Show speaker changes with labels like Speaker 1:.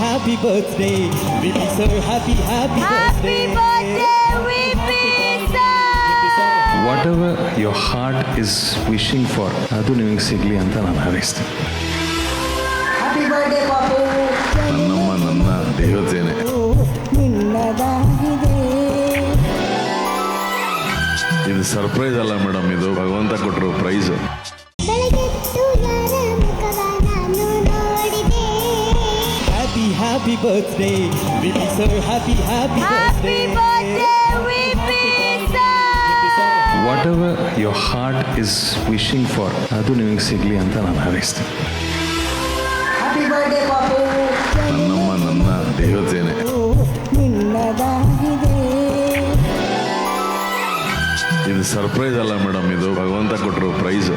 Speaker 1: happy birthday. Vipi sir, happy, happy,
Speaker 2: Happy birthday, VP sir!
Speaker 3: Whatever your heart is wishing for ಅದು ನಿಮಗೆ ಸಿಗಲಿ ಅಂತ ನಾನು ಹಾರೈಸ್ತೀನಿ.
Speaker 4: Happy birthday ಪಾಪು
Speaker 3: ನನ್ನಮ್ಮ ನನ್ನ ದೇವತೆನೆ.
Speaker 4: ನಿನ್ನದಾಗಿದೆ.
Speaker 3: ಇದು ಸರ್ಪ್ರೈಸ್ ಅಲ್ಲ ಮೇಡಮ್ ಇದು ಭಗವಂತ ಕೊಟ್ಟರು prize
Speaker 1: happy, birthday. Vipi sir, happy, happy,
Speaker 2: Happy birthday!
Speaker 3: Whatever your heart is wishing for ಅದು ನಿಮಗೆ ಸಿಗಲಿ ಅಂತ ನಾನು ಹಾರೈಸ್ತೀನಿ. ನನ್ನಮ್ಮ ನನ್ನ ದೇವತೆನೆ.
Speaker 4: ನಿನ್ನದಾಗಿದೆ.
Speaker 3: ಇದು ಸರ್ಪ್ರೈಸ್ ಅಲ್ಲ ಮೇಡಮ್ ಇದು ಭಗವಂತ ಕೊಟ್ಟರು prize